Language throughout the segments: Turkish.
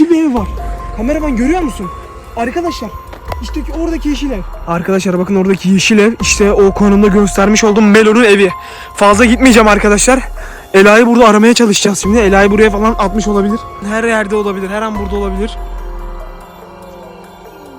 yeşil bir ev var. Kameraman görüyor musun? Arkadaşlar işte ki oradaki yeşil ev. Arkadaşlar bakın oradaki yeşil ev işte o konumda göstermiş olduğum Melo'nun evi. Fazla gitmeyeceğim arkadaşlar. Ela'yı burada aramaya çalışacağız şimdi. Ela'yı buraya falan atmış olabilir. Her yerde olabilir. Her an burada olabilir.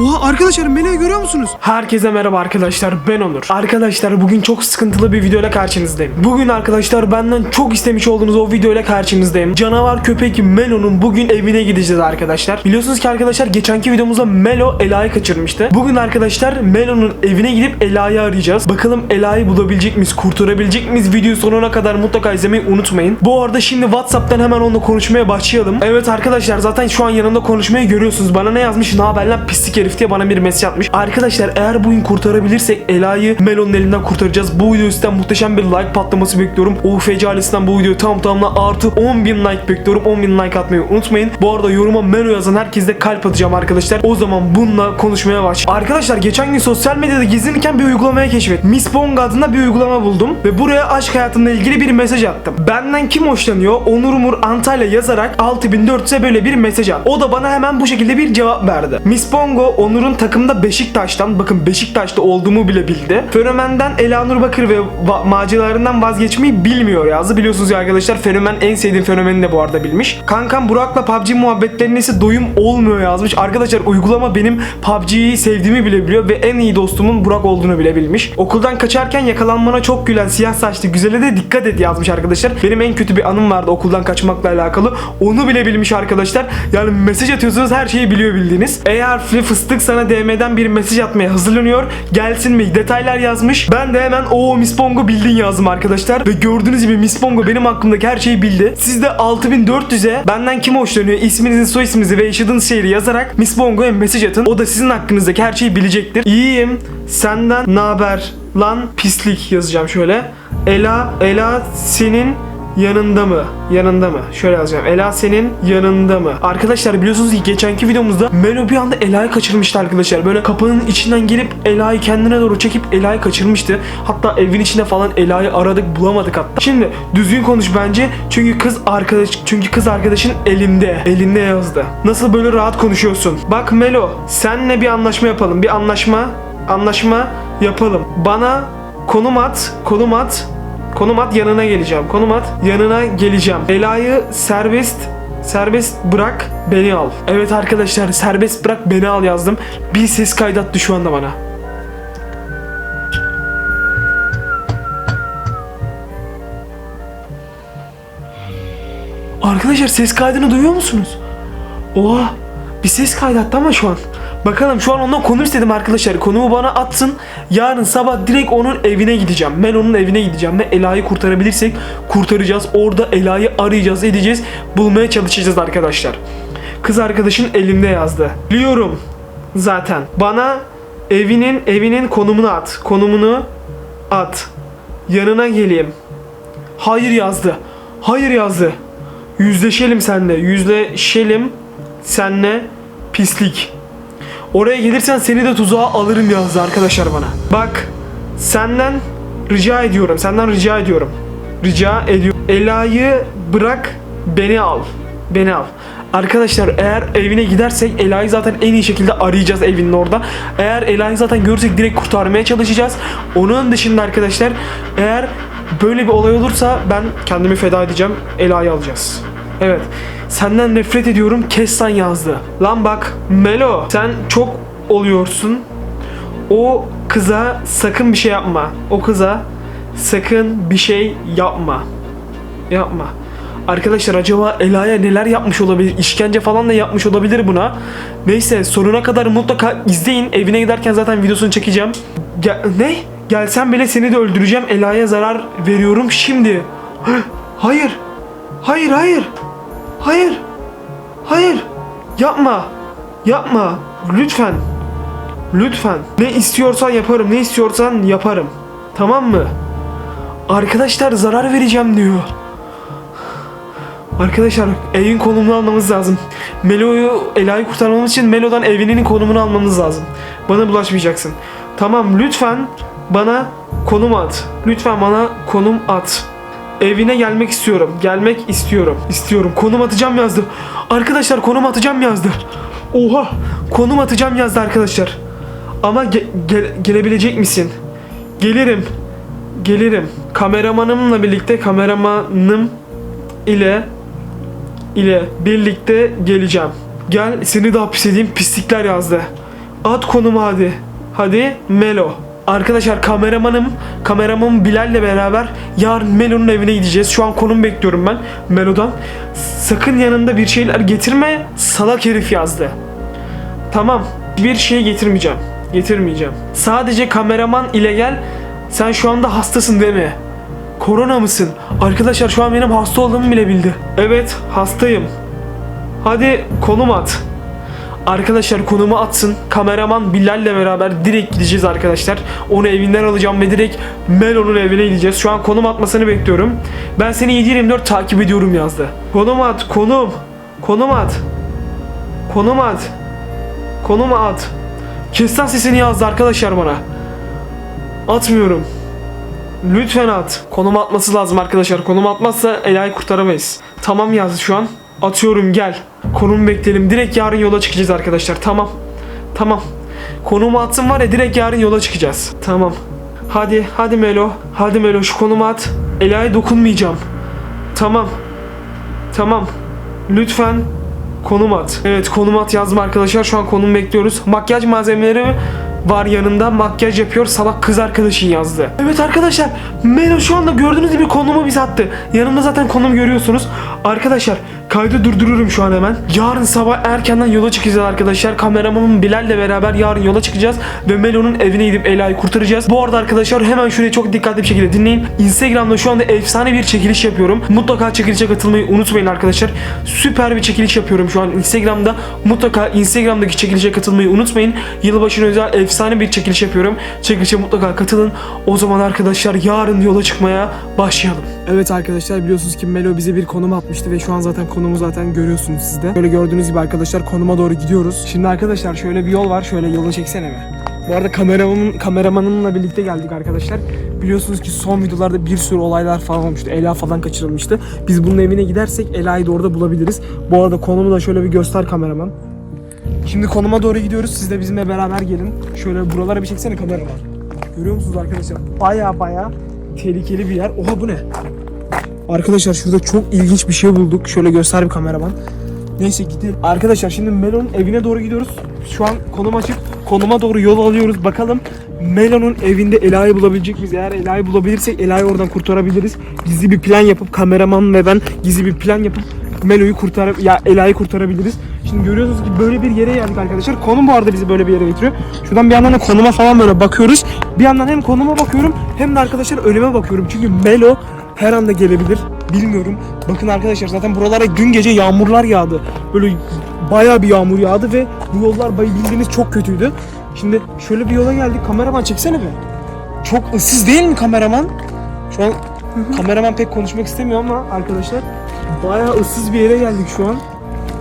Oha arkadaşlar Melo'yu görüyor musunuz? Herkese merhaba arkadaşlar ben Onur. Arkadaşlar bugün çok sıkıntılı bir videoyla karşınızdayım. Bugün arkadaşlar benden çok istemiş olduğunuz o videoyla karşınızdayım. Canavar köpek Melo'nun bugün evine gideceğiz arkadaşlar. Biliyorsunuz ki arkadaşlar geçenki videomuzda Melo Ela'yı kaçırmıştı. Bugün arkadaşlar Melo'nun evine gidip Ela'yı arayacağız. Bakalım Ela'yı bulabilecek miyiz? Kurtarabilecek miyiz? Videoyu sonuna kadar mutlaka izlemeyi unutmayın. Bu arada şimdi Whatsapp'tan hemen onunla konuşmaya başlayalım. Evet arkadaşlar zaten şu an yanında konuşmayı görüyorsunuz. Bana ne yazmış? Ne haber lan pislik herif diye bana bir mesaj atmış. Arkadaşlar eğer bugün kurtarabilirsek Ela'yı Melo'nun elinden kurtaracağız. Bu video üstten muhteşem bir like patlaması bekliyorum. UFC ailesinden bu videoyu tam tamına artı 10.000 like bekliyorum. 10.000 like atmayı unutmayın. Bu arada yoruma Melo yazan herkese kalp atacağım arkadaşlar. O zaman bununla konuşmaya baş. Arkadaşlar geçen gün sosyal medyada gezinirken bir uygulamaya keşfettim. Miss Bong adında bir uygulama buldum ve buraya aşk hayatımla ilgili bir mesaj attım. Benden kim hoşlanıyor? Onur Umur Antalya yazarak 6400'e böyle bir mesaj attı. O da bana hemen bu şekilde bir cevap verdi. Miss Bongo Onur'un takımda Beşiktaş'tan bakın Beşiktaş'ta olduğumu bile bildi. Fenomen'den Elanur Bakır ve va- maceralarından vazgeçmeyi bilmiyor yazdı. Biliyorsunuz ya arkadaşlar Fenomen en sevdiğim fenomeni de bu arada bilmiş. Kankam Burak'la PUBG muhabbetlerine ise doyum olmuyor yazmış. Arkadaşlar uygulama benim PUBG'yi sevdiğimi bile biliyor ve en iyi dostumun Burak olduğunu bile bilmiş. Okuldan kaçarken yakalanmana çok gülen siyah saçlı güzele de dikkat et yazmış arkadaşlar. Benim en kötü bir anım vardı okuldan kaçmakla alakalı. Onu bile bilmiş arkadaşlar. Yani mesaj atıyorsunuz her şeyi biliyor bildiğiniz. Eğer Fli Fıstık sana DM'den bir mesaj atmaya hazırlanıyor. Gelsin mi? Detaylar yazmış. Ben de hemen o Miss Bongo bildin yazdım arkadaşlar. Ve gördüğünüz gibi Miss Bongo benim hakkımdaki her şeyi bildi. Siz de 6400'e benden kim hoşlanıyor? İsminizi, soy isminizi ve yaşadığınız şehri yazarak Miss Bongo'ya mesaj atın. O da sizin hakkınızdaki her şeyi bilecektir. İyiyim. Senden ne haber? Lan pislik yazacağım şöyle. Ela, Ela senin yanında mı? Yanında mı? Şöyle yazacağım. Ela senin yanında mı? Arkadaşlar biliyorsunuz ki geçenki videomuzda Melo bir anda Ela'yı kaçırmıştı arkadaşlar. Böyle kapının içinden gelip Ela'yı kendine doğru çekip Ela'yı kaçırmıştı. Hatta evin içinde falan Ela'yı aradık bulamadık hatta. Şimdi düzgün konuş bence. Çünkü kız arkadaş çünkü kız arkadaşın elinde. Elinde yazdı. Nasıl böyle rahat konuşuyorsun? Bak Melo senle bir anlaşma yapalım. Bir anlaşma anlaşma yapalım. Bana konum at, konum at. Konum at yanına geleceğim. Konum at yanına geleceğim. Ela'yı serbest serbest bırak beni al. Evet arkadaşlar serbest bırak beni al yazdım. Bir ses kaydattı şu anda bana. Arkadaşlar ses kaydını duyuyor musunuz? Oha bir ses kaydattı ama şu an. Bakalım şu an ondan konum istedim arkadaşlar. Konumu bana atsın. Yarın sabah direkt onun evine gideceğim. Ben onun evine gideceğim ve Ela'yı kurtarabilirsek kurtaracağız. Orada Ela'yı arayacağız, edeceğiz. Bulmaya çalışacağız arkadaşlar. Kız arkadaşın elimde yazdı. Biliyorum zaten. Bana evinin evinin konumunu at. Konumunu at. Yanına geleyim. Hayır yazdı. Hayır yazdı. Yüzleşelim senle. Yüzleşelim senle pislik. Oraya gelirsen seni de tuzağa alırım yazdı arkadaşlar bana. Bak senden rica ediyorum. Senden rica ediyorum. Rica ediyorum. Ela'yı bırak beni al. Beni al. Arkadaşlar eğer evine gidersek Ela'yı zaten en iyi şekilde arayacağız evinin orada. Eğer Ela'yı zaten görürsek direkt kurtarmaya çalışacağız. Onun dışında arkadaşlar eğer böyle bir olay olursa ben kendimi feda edeceğim. Ela'yı alacağız. Evet. Senden nefret ediyorum Kessan yazdı. Lan bak Melo sen çok oluyorsun. O kıza sakın bir şey yapma. O kıza sakın bir şey yapma. Yapma. Arkadaşlar acaba Ela'ya neler yapmış olabilir? İşkence falan da yapmış olabilir buna. Neyse sonuna kadar mutlaka izleyin. Evine giderken zaten videosunu çekeceğim. Gel, ne? Gelsen bile seni de öldüreceğim. Ela'ya zarar veriyorum şimdi. Hayır. Hayır hayır. Hayır. Hayır. Yapma. Yapma. Lütfen. Lütfen. Ne istiyorsan yaparım. Ne istiyorsan yaparım. Tamam mı? Arkadaşlar zarar vereceğim diyor. Arkadaşlar evin konumunu almamız lazım. Melo'yu Ela'yı kurtarmamız için Melo'dan evinin konumunu almamız lazım. Bana bulaşmayacaksın. Tamam lütfen bana konum at. Lütfen bana konum at. Evine gelmek istiyorum. Gelmek istiyorum. İstiyorum. Konum atacağım yazdı. Arkadaşlar konum atacağım yazdı. Oha! Konum atacağım yazdı arkadaşlar. Ama ge- ge- gelebilecek misin? Gelirim. Gelirim. Kameramanımla birlikte kameramanım ile ile birlikte geleceğim. Gel seni de hapis edeyim pislikler yazdı. At konumu hadi. Hadi Melo. Arkadaşlar kameramanım, kameramanım Bilal'le beraber yarın Melo'nun evine gideceğiz. Şu an konum bekliyorum ben Melo'dan. Sakın yanında bir şeyler getirme salak herif yazdı. Tamam. Bir şey getirmeyeceğim. Getirmeyeceğim. Sadece kameraman ile gel. Sen şu anda hastasın değil mi? Korona mısın? Arkadaşlar şu an benim hasta olduğumu bile bildi. Evet, hastayım. Hadi konum at. Arkadaşlar konumu atsın. Kameraman Bilal'le beraber direkt gideceğiz arkadaşlar. Onu evinden alacağım ve direkt Melo'nun evine gideceğiz. Şu an konum atmasını bekliyorum. Ben seni 7-24 takip ediyorum yazdı. Konum at, konum. Konum at. Konum at. Konum at. Kestan sesini yazdı arkadaşlar bana. Atmıyorum. Lütfen at. Konum atması lazım arkadaşlar. Konum atmazsa Ela'yı kurtaramayız. Tamam yazdı şu an. Atıyorum gel. Konumu bekleyelim. Direkt yarın yola çıkacağız arkadaşlar. Tamam. Tamam. Konumu atsın var ya direkt yarın yola çıkacağız. Tamam. Hadi hadi Melo. Hadi Melo şu konumu at. Ela'ya dokunmayacağım. Tamam. Tamam. Lütfen konum at. Evet konum at yazdım arkadaşlar. Şu an konum bekliyoruz. Makyaj malzemeleri var yanında. Makyaj yapıyor. Salak kız arkadaşın yazdı. Evet arkadaşlar. Melo şu anda gördüğünüz gibi konumu bize attı. Yanımda zaten konum görüyorsunuz. Arkadaşlar kaydı durdururum şu an hemen. Yarın sabah erkenden yola çıkacağız arkadaşlar. Kameramanım Bilal'le beraber yarın yola çıkacağız. Ve Melo'nun evine gidip Ela'yı kurtaracağız. Bu arada arkadaşlar hemen şurayı çok dikkatli bir şekilde dinleyin. Instagram'da şu anda efsane bir çekiliş yapıyorum. Mutlaka çekilişe katılmayı unutmayın arkadaşlar. Süper bir çekiliş yapıyorum şu an Instagram'da. Mutlaka Instagram'daki çekilişe katılmayı unutmayın. Yılbaşına özel efsane bir çekiliş yapıyorum. Çekilişe mutlaka katılın. O zaman arkadaşlar yarın yola çıkmaya başlayalım. Evet arkadaşlar biliyorsunuz ki Melo bize bir konum atmıştı ve şu an zaten konumu zaten görüyorsunuz siz de. Böyle gördüğünüz gibi arkadaşlar konuma doğru gidiyoruz. Şimdi arkadaşlar şöyle bir yol var. Şöyle yola çeksene mi? Bu arada kameramanın, kameramanımla birlikte geldik arkadaşlar. Biliyorsunuz ki son videolarda bir sürü olaylar falan olmuştu. Ela falan kaçırılmıştı. Biz bunun evine gidersek Ela'yı da orada bulabiliriz. Bu arada konumu da şöyle bir göster kameraman. Şimdi konuma doğru gidiyoruz. Siz de bizimle beraber gelin. Şöyle buralara bir çeksene kameraman. Görüyor musunuz arkadaşlar? Baya baya tehlikeli bir yer. Oha bu ne? Arkadaşlar şurada çok ilginç bir şey bulduk. Şöyle göster bir kameraman. Neyse gidelim. Arkadaşlar şimdi Melo'nun evine doğru gidiyoruz. Şu an konum açık. Konuma doğru yol alıyoruz. Bakalım Melo'nun evinde Ela'yı bulabilecek miyiz? Eğer Ela'yı bulabilirsek Ela'yı oradan kurtarabiliriz. Gizli bir plan yapıp kameraman ve ben gizli bir plan yapıp Melo'yu kurtar ya Ela'yı kurtarabiliriz. Şimdi görüyorsunuz ki böyle bir yere geldik arkadaşlar. Konum bu arada bizi böyle bir yere getiriyor. Şuradan bir yandan da konuma falan böyle bakıyoruz. Bir yandan hem konuma bakıyorum hem de arkadaşlar önüme bakıyorum. Çünkü Melo her anda gelebilir. Bilmiyorum. Bakın arkadaşlar zaten buralara dün gece yağmurlar yağdı. Böyle bayağı bir yağmur yağdı ve bu yollar bildiğiniz çok kötüydü. Şimdi şöyle bir yola geldik. Kameraman çeksene be. Çok ıssız değil mi kameraman? Şu an kameraman pek konuşmak istemiyor ama arkadaşlar bayağı ıssız bir yere geldik şu an.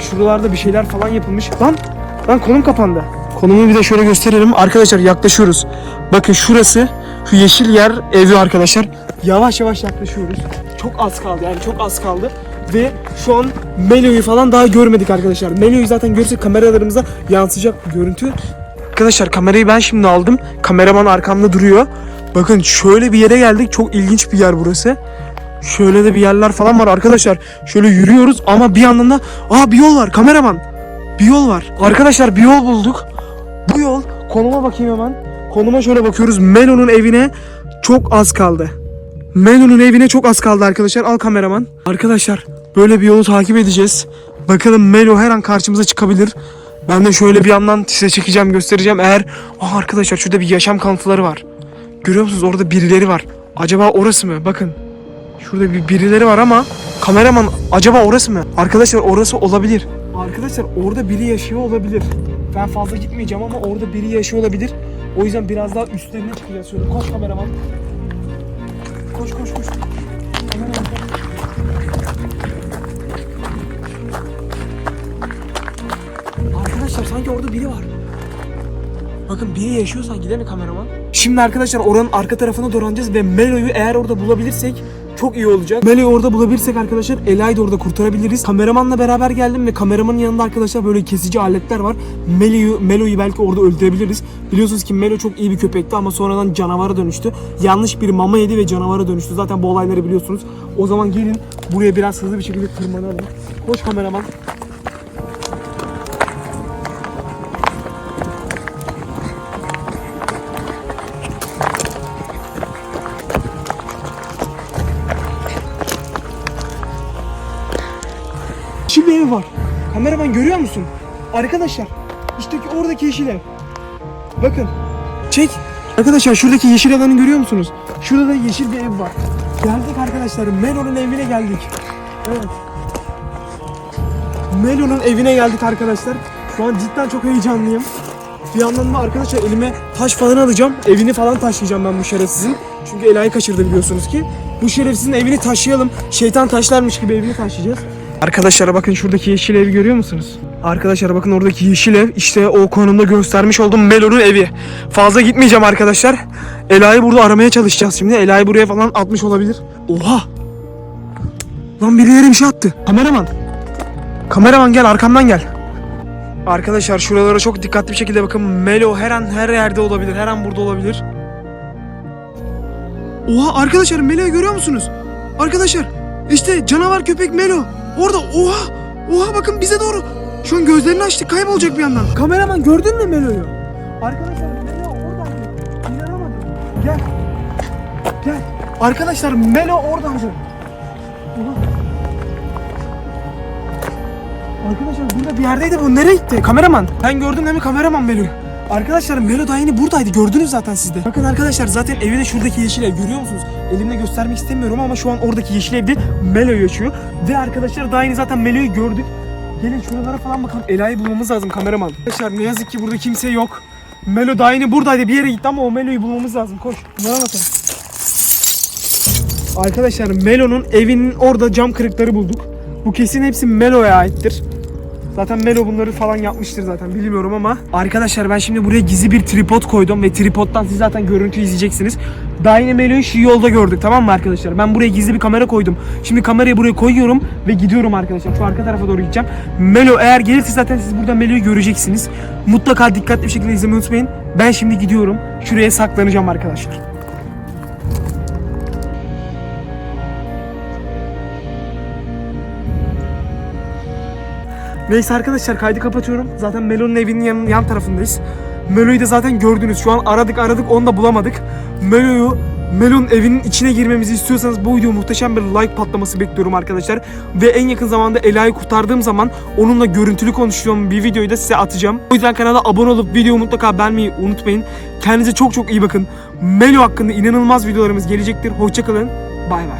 Şuralarda bir şeyler falan yapılmış. Lan lan konum kapandı. Konumu bir de şöyle gösterelim. Arkadaşlar yaklaşıyoruz. Bakın şurası şu yeşil yer evi arkadaşlar. Yavaş yavaş yaklaşıyoruz. Çok az kaldı yani çok az kaldı. Ve şu an Melo'yu falan daha görmedik arkadaşlar. Melo'yu zaten görsek kameralarımıza yansıyacak görüntü. Arkadaşlar kamerayı ben şimdi aldım. Kameraman arkamda duruyor. Bakın şöyle bir yere geldik. Çok ilginç bir yer burası. Şöyle de bir yerler falan var arkadaşlar. Şöyle yürüyoruz ama bir yandan da aa bir yol var kameraman. Bir yol var. Arkadaşlar bir yol bulduk. Bu yol konuma bakayım hemen. Konuma şöyle bakıyoruz. Melo'nun evine çok az kaldı. Melo'nun evine çok az kaldı arkadaşlar. Al kameraman. Arkadaşlar böyle bir yolu takip edeceğiz. Bakalım Melo her an karşımıza çıkabilir. Ben de şöyle bir yandan size çekeceğim göstereceğim. Eğer Aa arkadaşlar şurada bir yaşam kanıtları var. Görüyor musunuz orada birileri var. Acaba orası mı? Bakın. Şurada bir birileri var ama kameraman acaba orası mı? Arkadaşlar orası olabilir. Arkadaşlar orada biri yaşıyor olabilir. Ben fazla gitmeyeceğim ama orada biri yaşıyor olabilir. O yüzden biraz daha üstlerine. Şöyle koş kameraman. Koş koş koş. Arkadaşlar sanki orada biri var. Bakın biri yaşıyorsan gidelim kameraman. Şimdi arkadaşlar oranın arka tarafına dolanacağız ve Melo'yu eğer orada bulabilirsek çok iyi olacak. Melo'yu orada bulabilirsek arkadaşlar Ela'yı da orada kurtarabiliriz. Kameramanla beraber geldim ve kameramanın yanında arkadaşlar böyle kesici aletler var. Melo'yu Melo'yu belki orada öldürebiliriz. Biliyorsunuz ki Melo çok iyi bir köpekti ama sonradan canavara dönüştü. Yanlış bir mama yedi ve canavara dönüştü. Zaten bu olayları biliyorsunuz. O zaman gelin buraya biraz hızlı bir şekilde tırmanalım. Koş kameraman. Ev var. Kameraman görüyor musun? Arkadaşlar işte oradaki yeşil ev. Bakın. Çek. Arkadaşlar şuradaki yeşil alanı görüyor musunuz? Şurada da yeşil bir ev var. Geldik arkadaşlar. Melo'nun evine geldik. Evet. Melo'nun evine geldik arkadaşlar. Şu an cidden çok heyecanlıyım. Bir yandan da arkadaşlar elime taş falan alacağım. Evini falan taşıyacağım ben bu şerefsizin. Çünkü Ela'yı kaçırdı biliyorsunuz ki. Bu şerefsizin evini taşıyalım. Şeytan taşlarmış gibi evini taşıyacağız. Arkadaşlar bakın şuradaki yeşil evi görüyor musunuz? Arkadaşlar bakın oradaki yeşil ev işte o konumda göstermiş olduğum Melo'nun evi. Fazla gitmeyeceğim arkadaşlar. Ela'yı burada aramaya çalışacağız şimdi. Ela'yı buraya falan atmış olabilir. Oha! Lan birileri bir şey attı. Kameraman. Kameraman gel arkamdan gel. Arkadaşlar şuralara çok dikkatli bir şekilde bakın. Melo her an her yerde olabilir. Her an burada olabilir. Oha arkadaşlar Melo'yu görüyor musunuz? Arkadaşlar işte canavar köpek Melo. Orada oha. Oha bakın bize doğru. Şu an gözlerini açtı kaybolacak bir yandan. Kameraman gördün mü Melo'yu? Arkadaşlar Melo oradaydı. İnanamadım. Gel. Gel. Arkadaşlar Melo oradaydı. Oha. Arkadaşlar burada bir yerdeydi bu. Nereye gitti? Kameraman. Sen gördün değil mi kameraman Melo'yu? Arkadaşlar Melo daha yeni buradaydı. Gördünüz zaten siz de. Bakın arkadaşlar zaten evi de şuradaki yeşil ev. Görüyor musunuz? Elimle göstermek istemiyorum ama şu an oradaki yeşil evde Melo yaşıyor. Ve arkadaşlar daha yeni zaten Melo'yu gördük. Gelin şuralara falan bakalım. Ela'yı bulmamız lazım kameraman. Arkadaşlar ne yazık ki burada kimse yok. Melo daha yeni buradaydı. Bir yere gitti ama o Melo'yu bulmamız lazım. Koş. Bakalım. Arkadaşlar Melo'nun evinin orada cam kırıkları bulduk. Bu kesin hepsi Melo'ya aittir. Zaten Melo bunları falan yapmıştır zaten bilmiyorum ama. Arkadaşlar ben şimdi buraya gizli bir tripod koydum ve tripoddan siz zaten görüntü izleyeceksiniz. Daha yine Melo'yu şu yolda gördük tamam mı arkadaşlar? Ben buraya gizli bir kamera koydum. Şimdi kamerayı buraya koyuyorum ve gidiyorum arkadaşlar. Şu arka tarafa doğru gideceğim. Melo eğer gelirse zaten siz burada Melo'yu göreceksiniz. Mutlaka dikkatli bir şekilde izlemeyi unutmayın. Ben şimdi gidiyorum. Şuraya saklanacağım arkadaşlar Neyse arkadaşlar kaydı kapatıyorum. Zaten Melo'nun evinin yan, yan tarafındayız. Melo'yu da zaten gördünüz. Şu an aradık aradık onu da bulamadık. Melo'yu Melo'nun evinin içine girmemizi istiyorsanız bu video muhteşem bir like patlaması bekliyorum arkadaşlar. Ve en yakın zamanda Ela'yı kurtardığım zaman onunla görüntülü konuştuğum bir videoyu da size atacağım. O yüzden kanala abone olup videoyu mutlaka beğenmeyi unutmayın. Kendinize çok çok iyi bakın. Melo hakkında inanılmaz videolarımız gelecektir. Hoşçakalın. Bay bay.